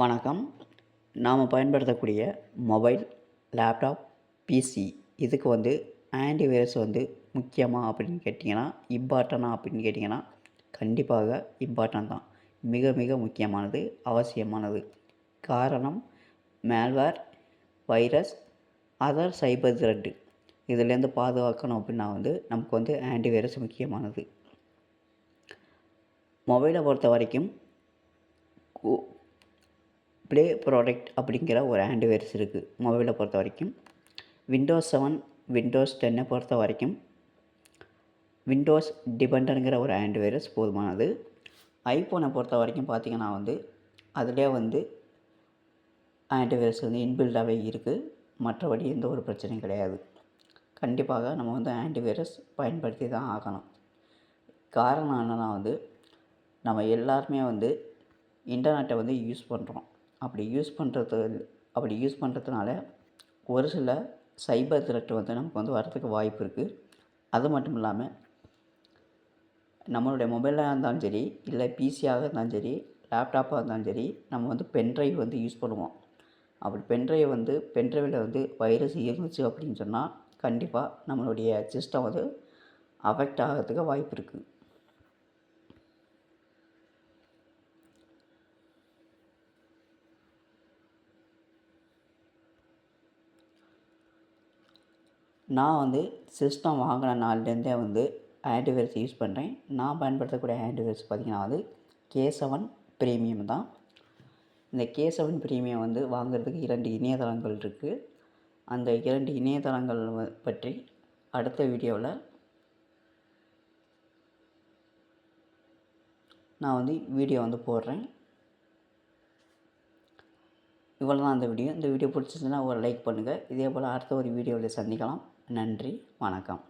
வணக்கம். நாம் பயன்படுத்தக்கூடிய மொபைல் லேப்டாப் பிசி இதுக்கு வந்து ஆன்டிவைரஸ் வந்து முக்கியமாக அப்படின்னு கேட்டிங்கன்னா இம்பார்ட்டனா அப்படின்னு கேட்டிங்கன்னா கண்டிப்பாக இம்பார்ட்டன்ட் தான். மிக மிக முக்கியமானது அவசியமானது. காரணம் malware virus other cyber threat இதுலேருந்து பாதுகாக்கணும் அப்படின்னா வந்து நமக்கு வந்து ஆன்டிவைரஸ் முக்கியமானது. மொபைலை பொறுத்த வரைக்கும் ப்ளே ப்ராடக்ட் அப்படிங்கிற ஒரு ஆன்டிவைரஸ் இருக்குது மொபைலை பொறுத்த வரைக்கும். விண்டோஸ் செவன் விண்டோஸ் டென்னை பொறுத்த வரைக்கும். விண்டோஸ் டிபெண்டனுங்கிற ஒரு ஆண்டிவைரஸ் போதுமானது. ஐஃபோனை பொறுத்த வரைக்கும் பார்த்திங்கன்னா வந்து அதிலே வந்து ஆன்டிவைரஸ் வந்து இன்பில்டாகவே இருக்குது மற்றபடி எந்த ஒரு பிரச்சனையும் கிடையாது. கண்டிப்பாக நம்ம வந்து ஆன்டிவைரஸ் பயன்படுத்தி தான் ஆகணும். காரணம் என்னென்னா வந்து நம்ம எல்லாருமே வந்து இன்டர்நெட்டை வந்து யூஸ் பண்ணுறோம் அப்படி யூஸ் பண்ணுறது அப்படி யூஸ் பண்ணுறதுனால ஒரு சில சைபர் த்ரெட் வந்து நமக்கு வந்து வரதுக்கு வாய்ப்பு இருக்குது அது மட்டும் இல்லாமல் நம்மளுடைய மொபைலாக இருந்தாலும் சரி இல்லை பிசியாக இருந்தாலும் சரி லேப்டாப்பாக இருந்தாலும் சரி நம்ம வந்து பென்ட்ரைவ் வந்து யூஸ் பண்ணுவோம். அப்படி பென்ட்ரைவ் வந்து பென்ட்ரைவில் வந்து வைரஸ் இருந்துச்சு அப்படின்னு சொன்னால் கண்டிப்பாக நம்மளுடைய சிஸ்டம் வந்து அஃபெக்ட் ஆகிறதுக்கு வாய்ப்பு இருக்குது நான் வந்து சிஸ்டம் வாங்கின நாள்லேருந்தே வந்து ஆன்டிவைரஸ் யூஸ் பண்ணுறேன் நான் பயன்படுத்தக்கூடிய ஆன்டிவைரஸ் பார்த்திங்கன்னா வந்து கே செவன் ப்ரீமியம் தான். இந்த கே செவன் ப்ரீமியம் வந்து வாங்குறதுக்கு இரண்டு இணையதளங்கள் இருக்குது அந்த இரண்டு இணையதளங்கள் பற்றி அடுத்த வீடியோவில் நான் வந்து வீடியோ வந்து போடுறேன். இவ்வளோ தான் அந்த வீடியோ. இந்த வீடியோ பிடிச்சிருந்துச்சுன்னா ஒரு லைக் பண்ணுங்கள் இதே போல் அடுத்த ஒரு வீடியோவில் சந்திக்கலாம். நன்றி. வணக்கம்.